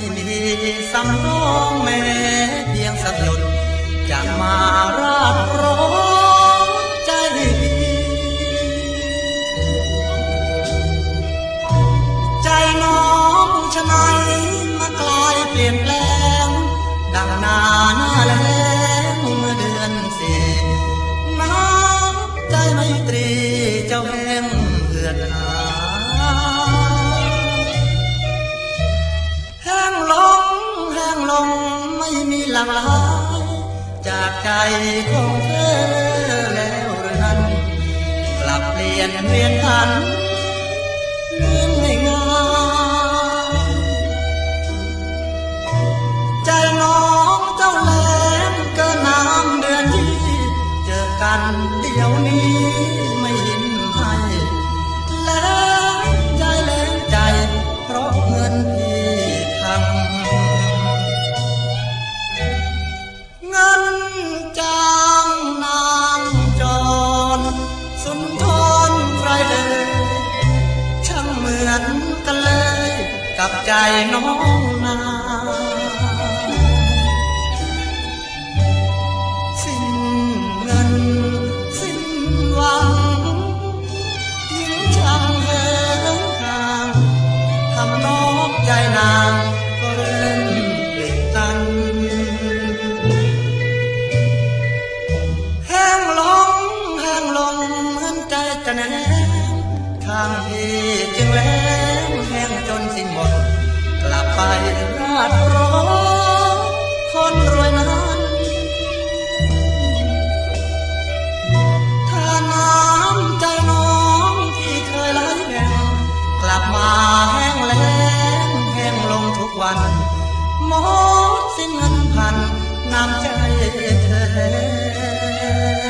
ไม่มีสำนองแม้เพียงสักหยดจะมาราบร้องใจดีใจน้องชะไหนมากลายเปลี่ยนแปลง ดังนาหาแล้งเดือนสี่น้ำใจไม่ตรีเจ้าแห่งเพื่อนหา ไม่มีหลังไหลจากใจของเธอแล้วหรือนั้น กลับเปลี่ยนเปลี่ยนพันเหมือนไม่งามใจน้องเจ้าแหลมกินน้ำเดือนที่ เจอกันเดี๋ยวนี้ไม่ยิ้ม กับใจน้องนาสิ้นเงินสิ้นหวังยิ่งช่างเหินห่างทำนอกใจนางก็เริ่มเปลี่ยนตันแห้งลงแห้งลงเหมือนใจจะแน่ทางพี่จึงแล้งแห้งจนสิ้นหมด กลับไปราดร้อนคนรวยนั้นถ้าน้ำใจน้องที่เคยไหลแบ่งกลับมาแห้งแล้งแห้งลงทุกวันหมดสิ้นเงินพันน้ำใจเธอ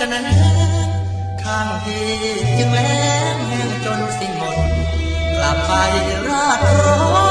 จะนั้นข้างที่จึงแล้งแห้งจนสิ้นหมดกลับไปราดร้อน